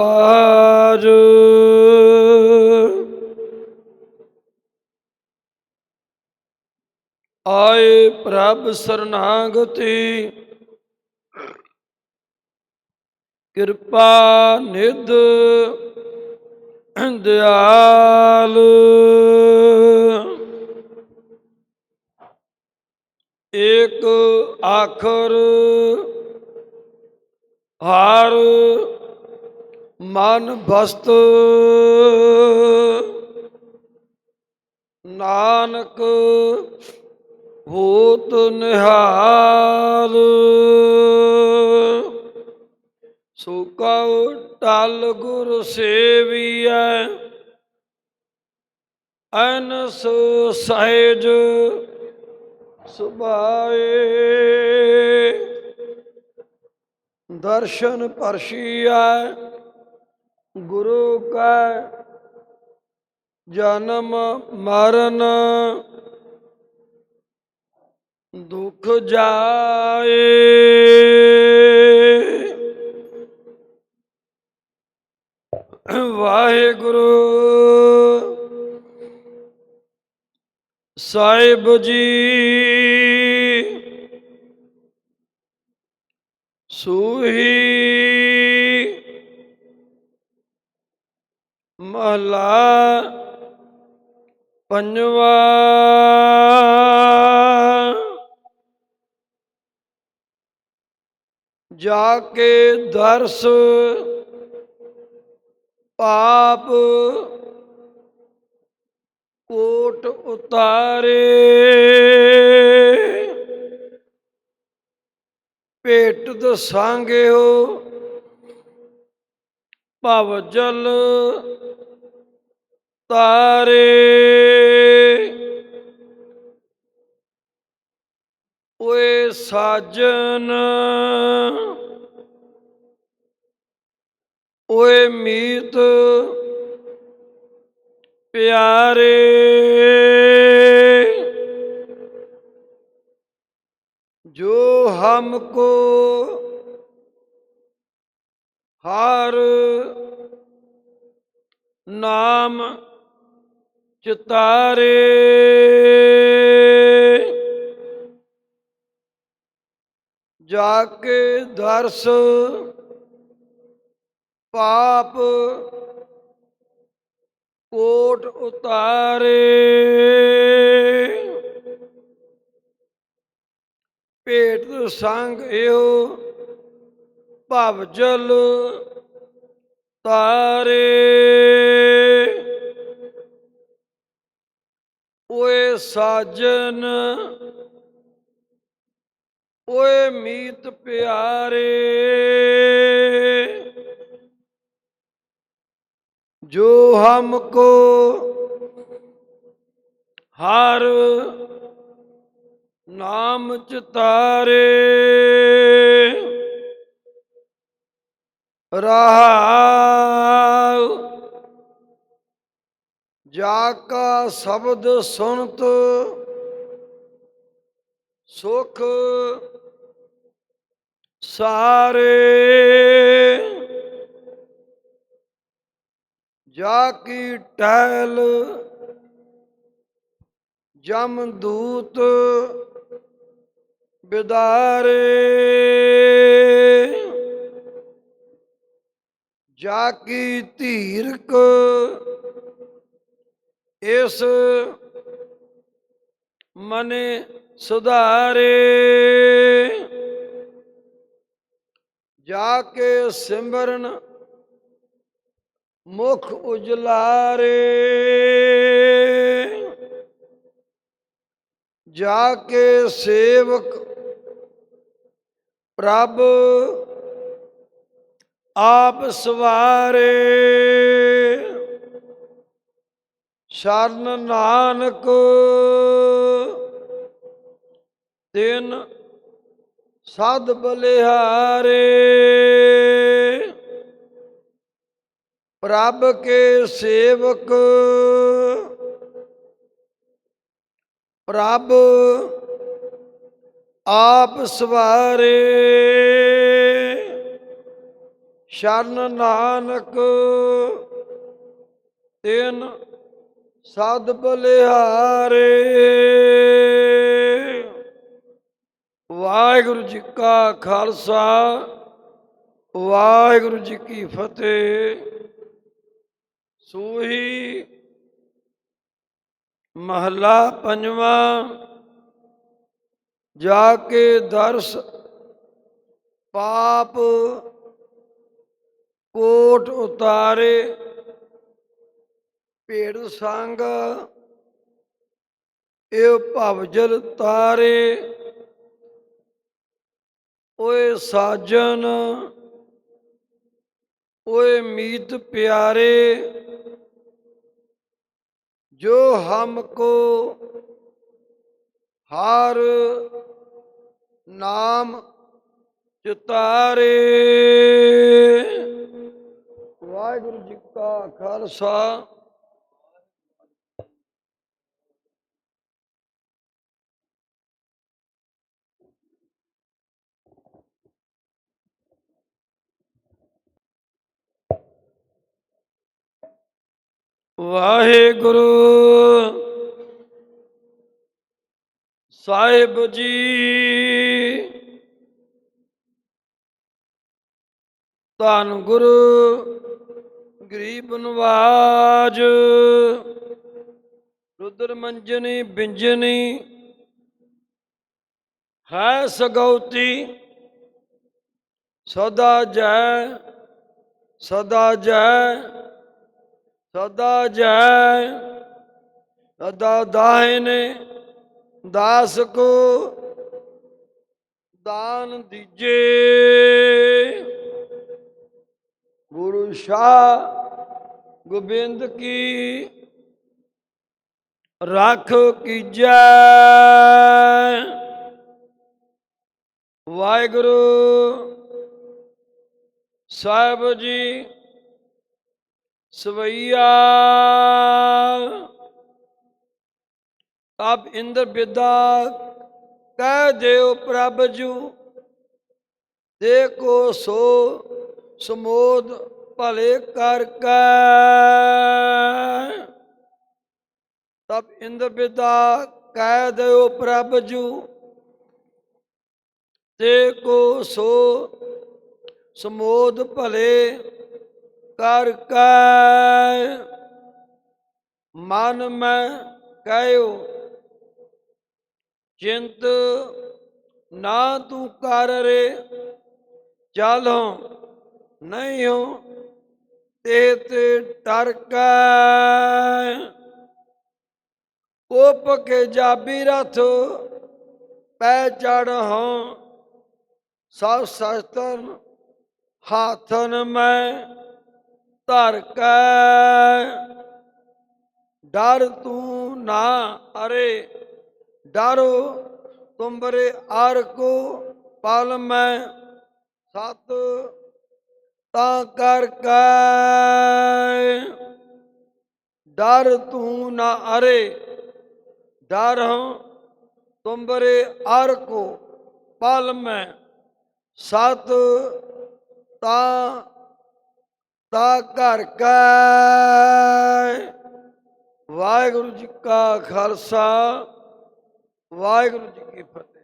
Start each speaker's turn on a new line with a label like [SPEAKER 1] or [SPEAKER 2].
[SPEAKER 1] ਆਜ ਆਏ ਪ੍ਰਭ ਸਰਨਾਗਤੀ। ਕਿਰਪਾ ਨਿਧ ਦਿਆਲ। ਏਕ ਆਖਰ ਹਰ ਮਨ ਬਸਤ ਨਾਨਕ ਹੋਤ ਨਿਹਾਲ ਸੋ ਕਉ ਟਲ ਗੁਰ ਸੇਵੀਐ। ਅਨਸ ਸਹਿਜ ਸੁਭਾਏ। ਦਰਸ਼ਨ ਪਰਸ਼ੀਐ ਗੁਰੂ ਕੈ ਜਨਮ ਮਰਨ ਦੁਖ ਜਾਏ। ਵਾਹਿਗੁਰੂ ਸਾਹਿਬ ਜੀ ਸੂਹੀ ਮਹਲਾ ਪੰਜਵਾ। ਜਾ ਕੇ ਦਰਸ ਪਾਪ ਕੋਟ ਉਤਾਰੇ। ਭੇਟ ਦਸਾਂਗਿਓ ਭਵ ਜਲ ਤਾਰੇ। ਓਏ ਸਾਜਨ। ਓਏ ਮੀਤ ਪਿਆਰੇ। ਜੋ ਹਮ ਕੋ ਹਰ ਨਾਮ ਚਤਾਰੇ ਜਾ ਕੇ ਦਰਸ ਪਾਪ ਕੋਟ ਉਤਾਰੇ। ਭੇਟ ਸੰਗ ਇਹੋ ਭਵਜਲ ਤਾਰੇ। ਓਏ ਸਾਜਨ ਓਏ ਮੀਤ ਪਿਆਰੇ ਜੋ ਹਮਕੋ ਹਰ ਨਾਮ ਚਿਤਾਰੇ ਰਹਾਉ ਜਾ ਕਾ ਸ਼ਬਦ ਸੁਣਤ ਸੁਖ ਸਾਰੇ। ਜਾ ਕੀ ਟਹਿਲ ਜਮ ਦੂਤ ਬਿਦਾਰੇ। ਜਾ ਕੀ ਧੀਰਕ ਇਸ ਮਨੇ ਸੁਧਾਰੇ। ਜਾ ਕੇ ਸਿਮਰਨ ਮੁਖ ਉਜਲਾਰੇ। ਜਾ ਕੇ ਸੇਵਕ ਪ੍ਰਭ ਆਪ ਸਵਾਰੇ। ਸ਼ਰਨ ਨਾਨਕ ਤਿਨ ਸਾਧ ਬਲਿਹਾਰੇ। ਪ੍ਰਭ ਕੇ ਸੇਵਕ ਪ੍ਰਭ ਆਪ ਸਵਾਰੇ। ਸ਼ਰਨ ਨਾਨਕ ਤਿਨ ਸਦ ਬਲਿਹਾਰੇ। ਵਾਹਿਗੁਰੂ ਜੀ ਕਾ ਖਾਲਸਾ, ਵਾਹਿਗੁਰੂ ਜੀ ਕੀ ਫਤਿਹ। ਸੂਹੀ ਮਹਲਾ ਪੰਜਵਾਂ, ਜਾ ਕੇ ਦਰਸ ਪਾਪ ਕੋਟ ਉਤਾਰੇ। ਭੇੜ ਸੰਗ, ਇਹ ਭਵਜਲ ਤਾਰੇ, ਓਏ ਸਾਜਨ, ਓਏ ਮੀਤ ਪਿਆਰੇ, ਜੋ ਹਮ ਕੋ ਹਰ ਨਾਮ ਚਿਤਾਰੇ। ਵਾਹਿਗੁਰੂ ਜੀ ਕਾ ਖਾਲਸਾ। ਵਾਹਿਗੁਰੂ। ਸਾਹਿਬ ਜੀ। ਧੰਨ ਗੁਰੂ, ਗਰੀਬ ਨਵਾਜ। ਰੁਦਰ ਮੰਜਨੀ, ਬਿੰਜਨੀ। ਹੈ ਸਗਉਤੀ। ਸਦਾ ਜੈ ਸਦਾ ਜੈ। ਸਦਾ ਜੈ, ਸਦਾ ਦਾਹਿਨੇ ਦਾਸ ਕੋ ਦਾਨ ਦੀਜੇ। ਗੁਰੂ ਸ਼ਾਹ ਗੋਬਿੰਦ ਕੀ ਰੱਖ ਕੀਜੈ। ਵਾਹਿਗੁਰੂ ਸਾਹਿਬ ਜੀ ਸਵਈਆ। ਤਬ ਇੰਦਰ ਬਿਦਾ, ਕਹਿ ਦਿਓ ਪ੍ਰਭ ਜੂ, ਦੇਖੋ ਸੋ ਸਮੋਦ ਭਲੇ ਕਰ ਕੈ। ਤਬ ਇੰਦਰ ਬਿਦਾ, ਕਹਿ ਦਿਓ ਪ੍ਰਭ ਜੂ, ਦੇਖੋ ਸੋ ਸਮੋਦ ਭਲੇ ਕਰ ਕੈ ਮਨ ਮੈਂ ਕਹਿਓ, ਚਿੰਤ ਨਾ ਤੂੰ ਕਰ ਰੇ, ਚਾਲੋ ਨਹੀਂ ਹੋ ਤੇ ਤੇ ਟਰ ਕੈ। ਕੋਪ ਕੇ ਜਾਬੀ ਰਥ, ਪੈ ਚੜ ਹਾਂ ਸਭ ਸਸਤਨ ਹਾਥਨ ਮੈਂ ਧਰ ਕੈ। ਡਰ ਤੂੰ ਨਾ ਅਰੇ, ਡਰੋ ਤੁੰਬਰੇ ਆਰ ਕੋ ਪਲ ਮੈਂ ਸਤ ਤਾਂ ਕਰ ਕੈ। ਡਰ ਤੂੰ ਨਾ ਅਰੇ, ਡਰ ਹੂੰ ਤੁੰਬਰੇ ਆਰ ਕੋ ਪਲ ਮੈਂ ਸਤ ਤਾਂ ਤਾ ਘਰ ਕੈ। ਵਾਹਿਗੁਰੂ ਜੀ ਕਾ ਖਾਲਸਾ ਵਾਹਿਗੁਰੂ ਜੀ ਕੀ ਫਤਿਹ।